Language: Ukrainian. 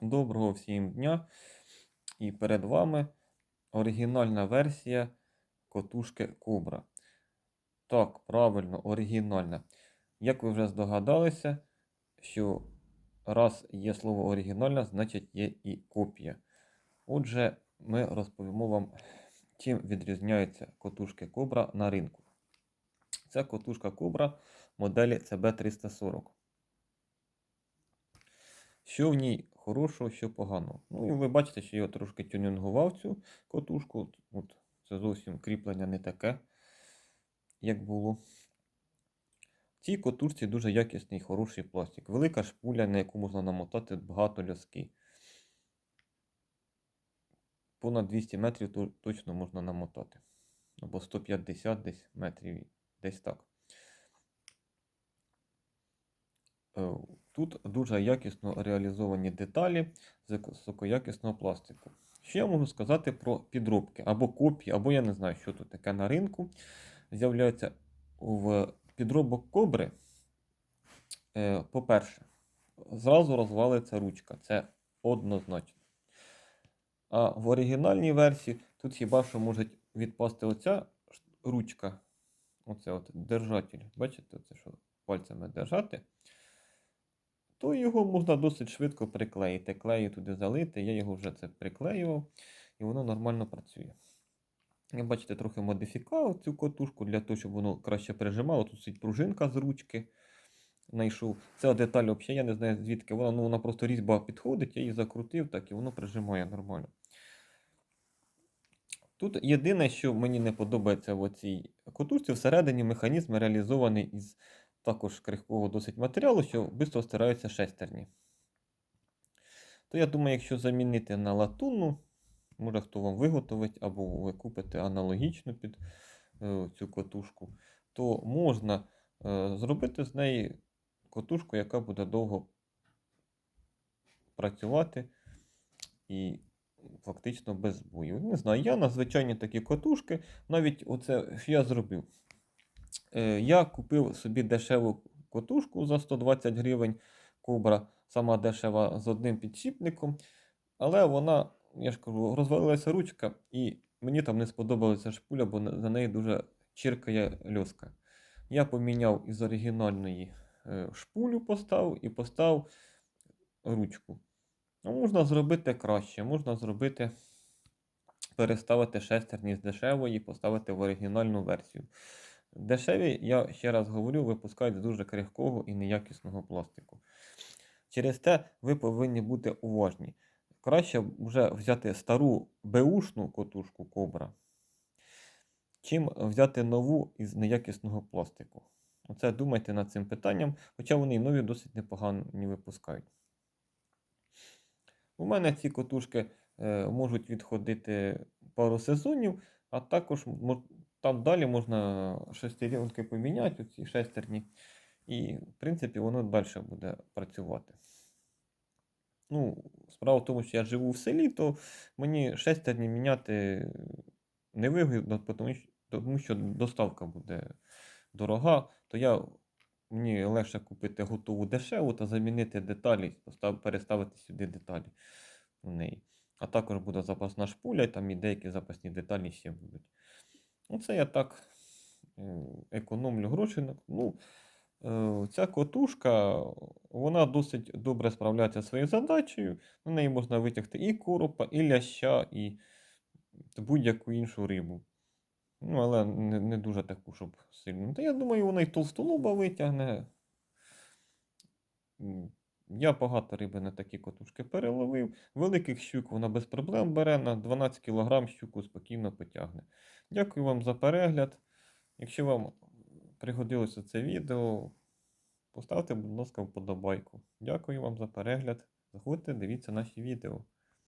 Доброго всім дня! І перед вами оригінальна версія котушки Кобра. Так, правильно, оригінальна. Як ви вже здогадалися, що раз є слово оригінальна, значить є і копія. Отже, ми розповімо вам, чим відрізняються котушки Кобра на ринку. Це котушка Кобра моделі CB340. Що в ній хорошого, що поганого. Ну і ви бачите, що я трошки тюнінгував цю котушку. От, це зовсім кріплення не таке, як було. В цій котушці дуже якісний хороший пластик. Велика шпуля, на яку можна намотати багато ляски. Понад 200 метрів точно можна намотати. Або 150 десь метрів, десь так. Тут дуже якісно реалізовані деталі з високоякісного пластику. Що я можу сказати про підробки або копії, або я не знаю, що тут таке на ринку. З'являється в підробок кобри. е, По-перше, зразу розвалиться ручка. Це однозначно. А в оригінальній версії тут хіба що може відпасти оця ручка. Оце от держатель. Бачите, це що пальцями держати то його можна досить швидко приклеїти. Клею туди залити, я його вже це приклеював, і воно нормально працює. Я бачите, трохи модифікував цю котушку для того, щоб воно краще прижимало. Тут сидить пружинка з ручки. Знайшов. Ця деталь взагалі, я не знаю звідки вона, ну вона просто різьба підходить, я її закрутив, так і воно прижимає нормально. Тут єдине, що мені не подобається в цій котушці, всередині механізм реалізований із також крихкого досить матеріалу, що швидко стираються шестерні. То я думаю, якщо замінити на латунну, може хто вам виготовить, або ви купите аналогічну під е, цю котушку, то можна е, зробити з неї котушку, яка буде довго працювати і фактично без бою. Не знаю, я на звичайні такі котушки, навіть оце я зробив. Е, Я купив собі дешеву котушку за 120 гривень кобра, сама дешева з одним підшипником. Але вона, я ж кажу, розвалилася ручка, і мені там не сподобалася шпуля, бо за неї дуже чиркає льоска. Я поміняв із оригінальної е, шпулю поставив і поставив ручку. Ну, можна зробити краще, можна зробити, переставити шестерні з дешевої, поставити в оригінальну версію. Дешеві, я ще раз говорю, випускають з дуже крихкого і неякісного пластику. Через те ви повинні бути уважні. Краще вже взяти стару беушну котушку кобра, чим взяти нову із неякісного пластику. Оце думайте над цим питанням, хоча вони і нові досить непогані випускають. У мене ці котушки е, можуть відходити пару сезонів, а також там далі можна шестеренки поміняти, ці шестерні, і, в принципі, воно далі буде працювати. Ну, справа в тому, що я живу в селі, то мені шестерні міняти не вигідно, тому що, доставка буде дорога, то я, мені легше купити готову дешеву та замінити деталі, переставити сюди деталі в неї. А також буде запасна шпуля, там і деякі запасні деталі ще будуть. Оце я так економлю гроші. Ну, е, ця котушка, вона досить добре справляється своєю задачею. На неї можна витягти і коропа, і ляща, і будь-яку іншу рибу. Ну, але не, не дуже таку, щоб сильно. Та я думаю, вона і толстолоба витягне. Я багато риби на такі котушки переловив. Великих щук вона без проблем бере, на 12 кг щуку спокійно потягне. Дякую вам за перегляд. Якщо вам пригодилося це відео, поставте, будь ласка, вподобайку. Дякую вам за перегляд. Заходьте, дивіться наші відео.